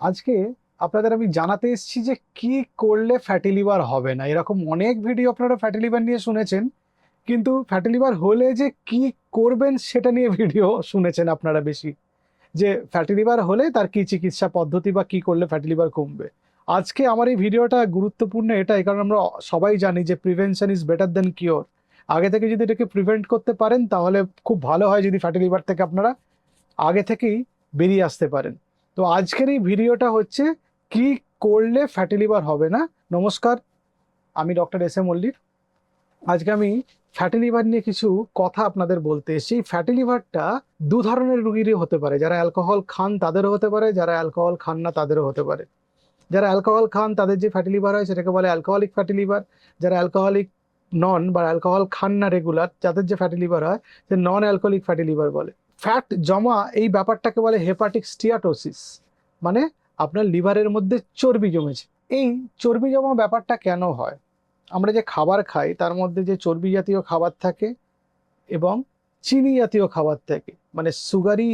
আজকে আপনাদের আমি জানাতে এসেছি যে কি করলে ফ্যাটি লিভার হবে না। এরকম অনেক ভিডিও আপনারা ফ্যাটি লিভার নিয়ে শুনেছেন, কিন্তু ফ্যাটি লিভার হলে যে কি করবেন সেটা নিয়ে ভিডিও শুনেছেন আপনারা বেশি। যে ফ্যাটি লিভার হলে তার কি চিকিৎসা পদ্ধতি বা কি করলে ফ্যাটি লিভার কমবে। আজকে আমার এই ভিডিওটা গুরুত্বপূর্ণ এটাই, কারণ আমরা সবাই জানি যে prevention is better than cure আগে থেকে যদি এটাকে প্রিভেন্ট করতে পারেন, তাহলে খুব ভালো হয় যদি ফ্যাটি লিভার থেকে আপনারা আগে থেকেই বেরিয়ে আসতে পারেন। তো আজকের এই ভিডিওটা হচ্ছে কি করলে ফ্যাটি লিভার হবে না? নমস্কার, আমি ডক্টর এস এ মল্লিক। আজকে আমি ফ্যাটি লিভার নিয়ে কিছু কথা আপনাদের বলতে এসেছি। ফ্যাটি লিভারটা দু ধরনের রুগীরই হতে পারে। যারা অ্যালকোহল খান, তাদেরও হতে পারে। যারা অ্যালকোহল খান না, তাদেরও হতে পারে। যারা অ্যালকোহল খান, তাদের যে ফ্যাটি লিভার হয়, সেটাকে বলে অ্যালকোহলিক ফ্যাটি লিভার যারা অ্যালকোহলিক নন বা অ্যালকোহল খান না রেগুলার যাদের যে ফ্যাটি লিভার হয়, সে নন অ্যালকোহলিক ফ্যাটি লিভার বলে। ফ্যাট জমা এই ব্যাপারটাকে বলে হেপাটিক স্টিয়াটোসিস মানে আপনার লিভারের মধ্যে চর্বি জমেছে। এই চর্বি জমা ব্যাপারটা কেন হয়? আমরা যে খাবার খাই, তার মধ্যে যে চর্বি জাতীয় খাবার থাকে এবং চিনি জাতীয় খাবার থাকে মানে সুগারি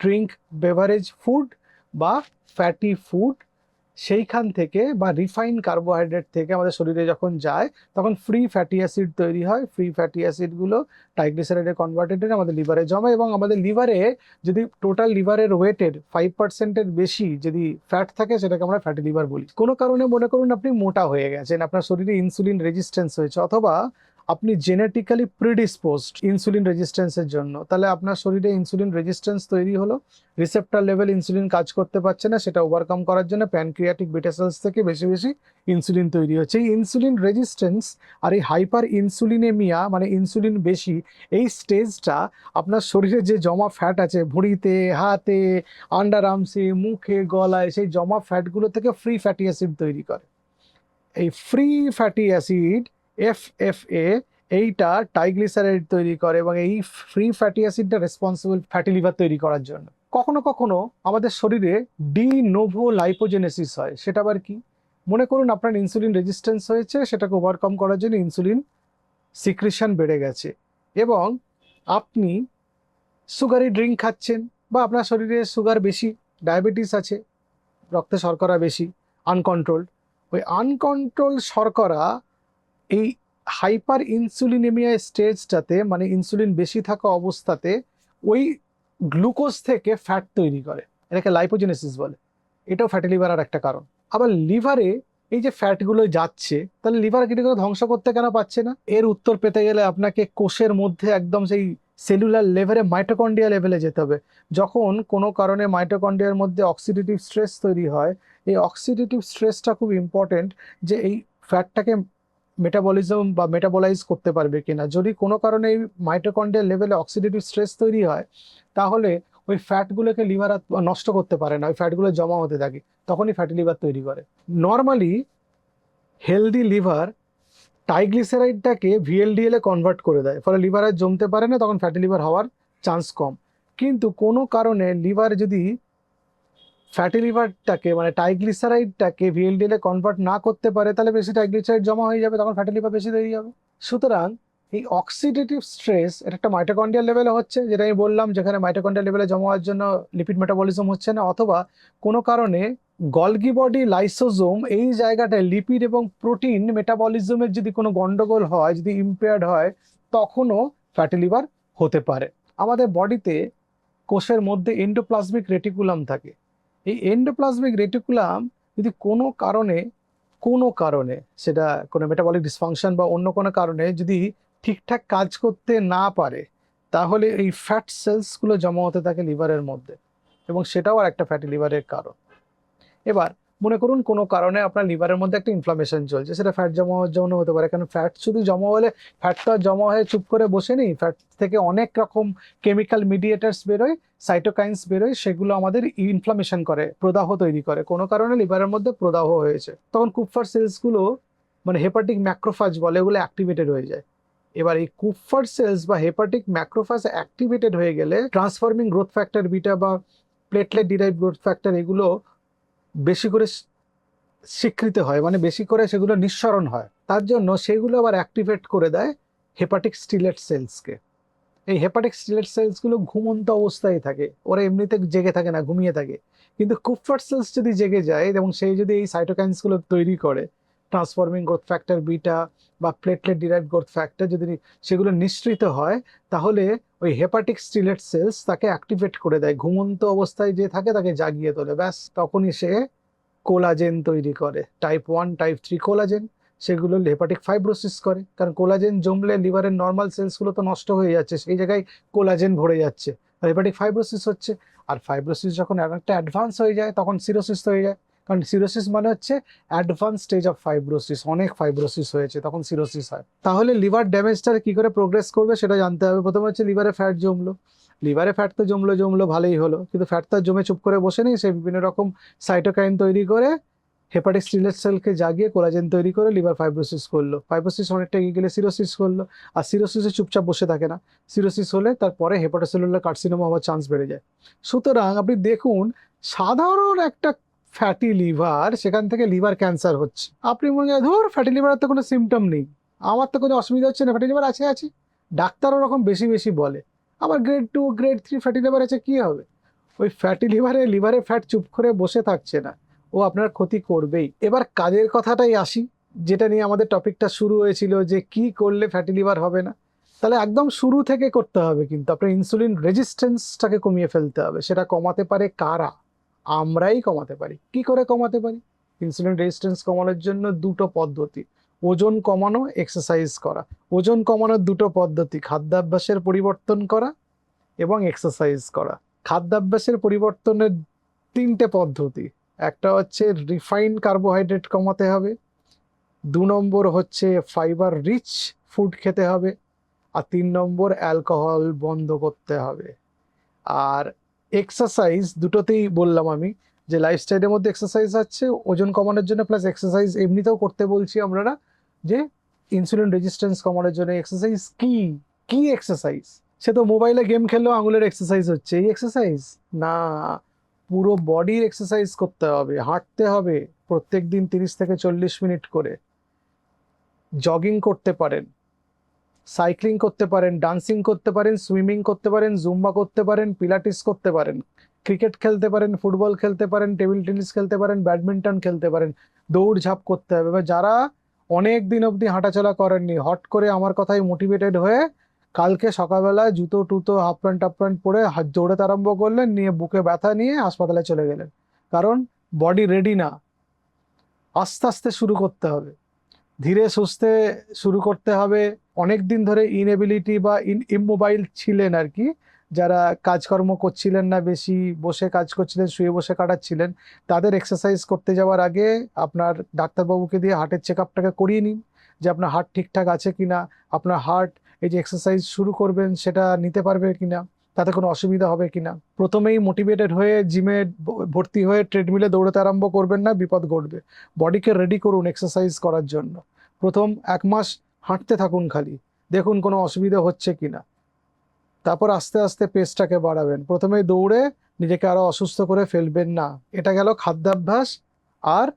ড্রিঙ্ক বেভারেজ ফুড বা ফ্যাটি ফুড সেইখান থেকে বা রিফাইন কার্বোহাইড্রেট থেকে আমাদের শরীরে যখন যায়, তখন ফ্রি ফ্যাটি অ্যাসিড তৈরি হয়। ফ্রি ফ্যাটি অ্যাসিডগুলো ট্রাইগ্লিসারাইডে কনভার্টেড আমাদের লিভারে জমা এবং আমাদের লিভারে যদি টোটাল লিভারের ওয়েটের ফাইভ পার্সেন্টের বেশি যদি ফ্যাট থাকে, সেটাকে আমরা ফ্যাটি লিভার বলি। কোনো কারণে মনে করুন আপনি মোটা হয়ে গেছেন, আপনার শরীরে ইনসুলিন রেজিস্ট্যান্স হয়েছে অথবা আপনি জেনেটিক্যালি প্রিডিসপোজড ইনসুলিন রেজিস্ট্যান্সের জন্য, তাহলে আপনার শরীরে ইনসুলিন রেজিস্ট্যান্স তৈরি হলো রিসেপ্টার লেভেল ইনসুলিন কাজ করতে পারছে না, সেটা ওভারকাম করার জন্য প্যানক্রিয়াটিক বিটা সেলস থেকে বেশি বেশি ইনসুলিন তৈরি হচ্ছে। এই ইনসুলিন রেজিস্ট্যান্স আর এই হাইপার ইনসুলিনেমিয়া মানে ইনসুলিন বেশি, এই স্টেজটা আপনার শরীরে যে জমা ফ্যাট আছে, ভুঁড়িতে, হাতে আন্ডার আর্মসে মুখে, গলায়, সেই জমা ফ্যাটগুলো থেকে ফ্রি ফ্যাটি অ্যাসিড তৈরি করে। এই free fatty acid F F A এইটা টাইগ্লিসারাইড তৈরি করে এবং এই ফ্রি ফ্যাটি অ্যাসিডটা রেসপন্সিবল ফ্যাটি লিভার তৈরি করার জন্য। কখনো কখনো আমাদের শরীরে ডি নোভো লাইপোজেনেসিস হয়, সেটা আবার কি? মনে করুন আপনার ইনসুলিন রেজিস্ট্যান্স হয়েছে, সেটাকে ওভারকাম করার জন্য ইনসুলিন সিক্রেশন বেড়ে গেছে এবং আপনি সুগারি ড্রিঙ্ক খাচ্ছেন বা আপনার শরীরে সুগার বেশি ডায়াবেটিস আছে, রক্তে শর্করা বেশি আনকন্ট্রোলড ওই আনকন্ট্রোল শর্করা এই হাইপার ইনসুলিনেমিয়া স্টেজটাতে মানে ইনসুলিন বেশি থাকা অবস্থাতে, ওই গ্লুকোজ থেকে ফ্যাট তৈরি করে। এটাকে লাইপোজেনেসিস বলে। এটাও ফ্যাটি লিভার আর একটা কারণ। আবার লিভারে এই যে ফ্যাটগুলো যাচ্ছে, তাহলে লিভার কেটে ধ্বংস করতে কেন পাচ্ছে না? এর উত্তর পেতে গেলে আপনাকে কোষের মধ্যে একদম সেই সেলুলার লেভেলে মাইটোকন্ডিয়া লেভেলে যেতে হবে। যখন কোনো কারণে মাইটোকন্ডিয়ার মধ্যে অক্সিডেটিভ স্ট্রেস তৈরি হয়, এই অক্সিডেটিভ স্ট্রেসটা খুব ইম্পর্টেন্ট যে এই ফ্যাটটাকে মেটাবলিজম বা মেটাবলাইজ করতে পারবে কিনা। যদি কোনো কারণে এই মাইটোকন্ড্রিয়াল লেভেলে অক্সিডেটিভ স্ট্রেস তৈরি হয়, তাহলে ওই ফ্যাটগুলোকে লিভার নষ্ট করতে পারে না, ওই ফ্যাটগুলো জমা হতে থাকে, তখনই ফ্যাটি লিভার তৈরি করে। নর্মালি হেলদি লিভার টাইগ্লিসারাইডটাকে ভিএলডিএল কনভার্ট করে দেয়, ফলে লিভার জমতে পারে না, তখন ফ্যাটি লিভার হওয়ার চান্স কম। কিন্তু কোনো কারণে লিভার যদি ফ্যাটি লিভারটাকে মানে টাইগ্লিসারাইডটাকে ভিএলডিএল কনভার্ট না করতে পারে, তাহলে বেশি টাইগ্লিসারাইড জমা হয়ে যাবে, তখন ফ্যাটি লিভার বেশি তৈরি হবে। সুতরাং এই অক্সিডেটিভ স্ট্রেস এটা একটা মাইটোকন্ড্রিয়াল লেভেলে হচ্ছে, যেটা আমি বললাম যেখানে মাইটোকন্ড্রিয়াল লেভেলে জমা হওয়ার জন্য লিপিড মেটাবলিজম হচ্ছে না, অথবা কোনো কারণে গলগি বডি লাইসোজোম এই জায়গাটায় লিপিড এবং প্রোটিন মেটাবলিজমের যদি কোনো গন্ডগোল হয়, যদি ইম্পেয়ার্ড হয়, তখনও ফ্যাটি লিভার হতে পারে। আমাদের বডিতে কোষের মধ্যে এন্ডোপ্লাজমিক রেটিকুলাম থাকে। এই এন্ডোপ্লাজমিক রেটিকুলাম যদি কোনো কারণে কোনো কারণে সেটা কোনো মেটাবলিক ডিসফাংশন বা অন্য কোনো কারণে যদি ঠিকঠাক কাজ করতে না পারে, তাহলে এই ফ্যাট সেলসগুলো জমা হতে থাকে লিভারের মধ্যে এবং সেটাও আর একটা ফ্যাটি লিভারের কারণ। এবার মনে করুন কোনো কারণে আপনার লিভারের মধ্যে একটা ইনফ্লামেশন চলছে, সেটা ফ্যাট জমা হওয়ার জন্য হতে পারে। কারণ ফ্যাট শুধু জমা হলে ফ্যাটটা জমা হয়ে চুপ করে বসে নেই ফ্যাট থেকে অনেক রকম কেমিক্যাল মিডিয়েটার্স বেরোয় সাইটোকাইন্স বেরোয়, সেগুলো আমাদের ইনফ্লামেশন করে, প্রদাহ তৈরি করে। কোনো কারণে লিভারের মধ্যে প্রদাহ হয়েছে। তখন কুপফার সেলসগুলো মানে হেপাটিক ম্যাক্রোফাজ বলে, এগুলো অ্যাক্টিভেটেড হয়ে যায়। এবার এই কুপফার সেলস বা হেপাটিক ম্যাক্রোফাজ অ্যাক্টিভেটেড হয়ে গেলে ট্রান্সফর্মিং গ্রোথ ফ্যাক্টর বিটা বা প্লেটলেট ডিরাইভ গ্রোথ ফ্যাক্টর এগুলো বেশি করে স্বীকৃত হয় মানে বেশি করে সেগুলো নিঃসরণ হয়। তার জন্য সেগুলো আবার অ্যাক্টিভেট করে দেয় হেপাটিক স্টিলেট সেলসকে এই হেপাটিক স্টিলেট সেলসগুলো ঘুমন্ত অবস্থায় থাকে। ওরা এমনিতে জেগে থাকে না, ঘুমিয়ে থাকে। কিন্তু কুপফার সেলস যদি জেগে যায়, এবং সেই যদি এই সাইটোকাইন্সগুলো তৈরি করে ট্রান্সফর্মিং গ্রোথ ফ্যাক্টর বিটা বা প্লেটলেট ডিরাইভ গ্রোথ ফ্যাক্টর যদি সেগুলো নিঃসৃত হয়, তাহলে ওই হেপাটিক স্টিলেট সেলস তাকে অ্যাক্টিভেট করে দেয়। ঘুমন্ত অবস্থায় যে থাকে তাকে জাগিয়ে তোলে। ব্যাস, তখনই সে কোলাজেন তৈরি করে। Type one type three collagen, সেগুলো হেপাটিক ফাইব্রোসিস করে। কারণ কোলাজেন জমলে লিভারের নর্মাল সেলসগুলো তো নষ্ট হয়ে যাচ্ছে, সেই জায়গায় কোলাজেন ভরে যাচ্ছে। হেপাটিক ফাইব্রোসিস হচ্ছে। আর ফাইব্রোসিস যখন একটা অ্যাডভান্স হয়ে যায়, তখন সিরোসিস হয়ে যায়। কারণ সিরোসিস মানে হচ্ছে অ্যাডভান্স স্টেজ অফ ফাইব্রোসিস অনেক ফাইব্রোসিস হয়েছে, তখন সিরোসিস হয়। তাহলে লিভার ড্যামেজটা কি করে প্রোগ্রেস করবে সেটা জানতে হবে। প্রথমে হচ্ছে লিভারে ফ্যাট জমলো। লিভারে ফ্যাট তো জমলো জমলো, ভালোই হলো। কিন্তু ফ্যাট তো জমে চুপ করে বসে নেই, সে বিভিন্ন রকম সাইটোকাইন তৈরি করে হেপাটিক স্টিলেট সেলকে জাগিয়ে কোলাজেন তৈরি করে লিভার ফাইব্রোসিস করল। ফাইব্রোসিস অনেকটা এগিয়ে গেলে সিরোসিস করল। আর সিরোসিসে চুপচাপ বসে থাকে না। সিরোসিস হলে তারপরে হেপাটোসেলুলার কার্সিনোমা হওয়ার চান্স বেড়ে যায়। সুতরাং আপনি দেখুন, সাধারণ একটা ফ্যাটি লিভার সেখান থেকে লিভার ক্যান্সার হচ্ছে। আপনি মনে হয় ধর ফ্যাটি লিভারের তো কোনো সিমটম নেই। আমার তো কোনো অসুবিধা হচ্ছে না ফ্যাটি লিভার আছে আছে। ডাক্তার ওরকম বেশি বেশি বলে। আবার grade two grade three fatty liver আছে, কী হবে? ওই ফ্যাটি লিভারে লিভারে ফ্যাট চুপ করে বসে থাকছে না। ও আপনার ক্ষতি করবেই। এবার কাজের কথাটাই আসি, যেটা নিয়ে আমাদের টপিকটা শুরু হয়েছিল, যে কি করলে ফ্যাটি লিভার হবে না। তাহলে একদম শুরু থেকে করতে হবে কিন্তু, আপনার ইনসুলিন রেজিস্ট্যান্সটাকে কমিয়ে ফেলতে হবে। সেটা কমাতে পারে কারা? আমরাই কমাতে পারি। কি করে কমাতে পারি? ইনসুলিন রেজিস্ট্যান্স কমানোর জন্য দুটো পদ্ধতি। ওজন কমানো এক্সারসাইজ করা। ওজন কমানোর দুটো পদ্ধতি, খাদ্যাভ্যাসের পরিবর্তন করা এবং এক্সারসাইজ করা। খাদ্যাভ্যাসের পরিবর্তনের তিনটে পদ্ধতি। একটা হচ্ছে রিফাইন কার্বোহাইড্রেট কমাতে হবে। দু নম্বর হচ্ছে ফাইবার রিচ ফুড খেতে হবে। আর তিন নম্বর অ্যালকোহল বন্ধ করতে হবে। আর এক্সারসাইজ দুটোতেই বললাম আমি, যে লাইফস্টাইলের মধ্যে এক্সারসাইজ আছে, ওজন কমানোর জন্য প্লাস এক্সারসাইজ এমনিতেও করতে বলছি আমরা যে ইনসুলিন রেজিস্ট্যান্স কমানোর জন্য এক্সারসাইজ কি? কি এক্সারসাইজ সে তো মোবাইলে গেম খেললেও আঙুলের এক্সারসাইজ হচ্ছে, এই এক্সারসাইজ না, পুরো বডির এক্সারসাইজ করতে হবে, হাঁটতে হবে প্রত্যেক দিন তিরিশ থেকে চল্লিশ মিনিট করে জগিং করতে পারেন। সাইক্লিং করতে পারেন, ডান্সিং করতে পারেন, সুইমিং করতে পারেন, জুম্বা করতে পারেন, পিলাটিস করতে পারেন, ক্রিকেট খেলতে পারেন, ফুটবল খেলতে পারেন, টেবিল টেনিস খেলতে পারেন, ব্যাডমিন্টন খেলতে পারেন দৌড়ঝাঁপ করতে হবে। এবার যারা অনেক দিন অবধি হাঁটাচলা করেননি, হট করে আমার কথায় মোটিভেটেড হয়ে কালকে সকালবেলা জুতো, টুতো, হাফ প্যান্ট, টাফ প্যান্ট পরে হাত দৌড়াতে আরম্ভ করলেন, নিয়ে বুকে ব্যথা নিয়ে হাসপাতালে চলে গেলেন। কারণ বডি রেডি না। আস্তে আস্তে শুরু করতে হবে। ধীরে, সুস্থে শুরু করতে হবে। অনেক দিন ধরে ইনএবিলিটি বা ইন ইমোবাইল ছিলেন আর কি। যারা কাজকর্ম করছিলেন না বেশি, বসে কাজ করছিলেন, শুয়ে বসে কাটাচ্ছিলেন, তাদের এক্সারসাইজ করতে যাওয়ার আগে আপনার ডাক্তারবাবুকে দিয়ে হার্টের চেক আপটাকে করিয়ে নিন, যে আপনার হার্ট ঠিকঠাক আছে কিনা, আপনার হার্ট এই যে এক্সারসাইজ শুরু করবেন সেটা নিতে পারবে কিনা, তাতে কোনো অসুবিধা হবে কিনা। প্রথমেই মোটিভেটেড হয়ে জিমে ভর্তি হয়ে ট্রেডমিলে দৌড়াতে আরম্ভ করবেন না, বিপদ ঘটবে। বডিকে রেডি করুন এক্সারসাইজ করার জন্য। প্রথম এক মাস হাঁটতে থাকুন খালি। দেখুন কোনো অসুবিধা হচ্ছে কি না তারপর আস্তে আস্তে পেসটাকে বাড়াবেন। প্রথমে দৌড়ে নিজেকে আরও অসুস্থ করে ফেলবেন না। এটা গেল খাদ্যাভ্যাস আর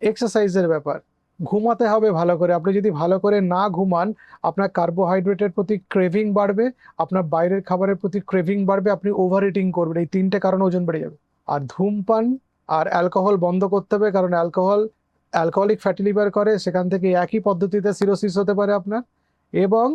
এক্সারসাইজের ব্যাপার। ঘুমাতে হবে ভালো করে। আপনি যদি ভালো করে না ঘুমান, আপনার কার্বোহাইড্রেটের প্রতি ক্রেভিং বাড়বে, আপনার বাইরের খাবারের প্রতি ক্রেভিং বাড়বে, আপনি ওভার ইটিং করবেন। এই তিনটে কারণে ওজন বেড়ে যাবে। আর ধূমপান আর অ্যালকোহল বন্ধ করতে হবে, কারণ অ্যালকোহল অ্যালকোহলিক ফ্যাটি লিভার করে, সেখান থেকে একই পদ্ধতিতে সিরোসিস হতে পারে আপনার, এবং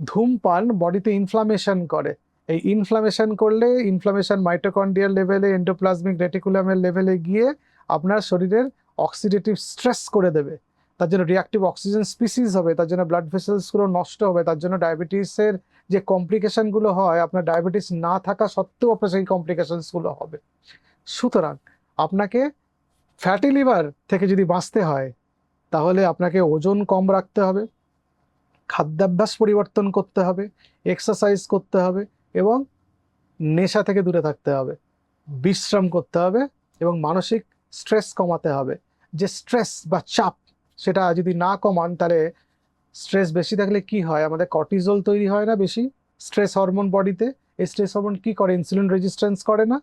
ধূমপান বডিতে ইনফ্লামেশন করে। এই ইনফ্লামেশন করলে ইনফ্লামেশন মাইটোকন্ড্রিয়াল লেভেলে এন্ডোপ্লাজমিক রেটিকুলামের লেভেলে গিয়ে আপনার শরীরের অক্সিডেটিভ স্ট্রেস করে দেবে। তার জন্য রিয়াক্টিভ অক্সিজেন স্পিসিস হবে, তার জন্য ব্লাড ভেসেলসগুলো নষ্ট হবে, তার জন্য ডায়াবেটিসের যে কমপ্লিকেশনগুলো হয়, আপনার ডায়াবেটিস না থাকা সত্ত্বেও আপনার সেই কমপ্লিকেশনসগুলো হবে। সুতরাং আপনাকে ফ্যাটি লিভার থেকে যদি বাঁচতে হয়, তাহলে আপনাকে ওজন কম রাখতে হবে, খাদ্যাভ্যাস পরিবর্তন করতে হবে এক্সারসাইজ করতে হবে এবং নেশা থেকে দূরে থাকতে হবে, বিশ্রাম করতে হবে এবং মানসিক স্ট্রেস কমাতে হবে। যে স্ট্রেস বা চাপ সেটা যদি না কমান, তাহলে স্ট্রেস বেশি থাকলে কি হয়? আমাদের কর্টিজল তৈরি হয় না বেশি। স্ট্রেস হরমোন বডিতে এই স্ট্রেস হরমোন কি করে? ইনসুলিন রেজিস্ট্যান্স করে না।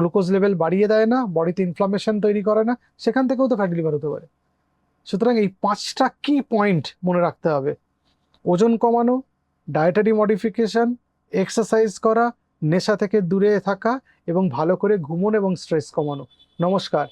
গ্লুকোজ লেভেল বাড়িয়ে দেয় না, বডিতে ইনফ্লামেশন তৈরি করে না, সেখান থেকেও তো ফ্যাটি লিভার হতে পারে। সুতরাং এই পাঁচটা কি পয়েন্ট মনে রাখতে হবে। ওজন কমানো ডায়েটারি মডিফিকেশন এক্সারসাইজ করা, নেশা থেকে দূরে থাকা এবং ভালো করে ঘুমন এবং স্ট্রেস কমানো। নমস্কার।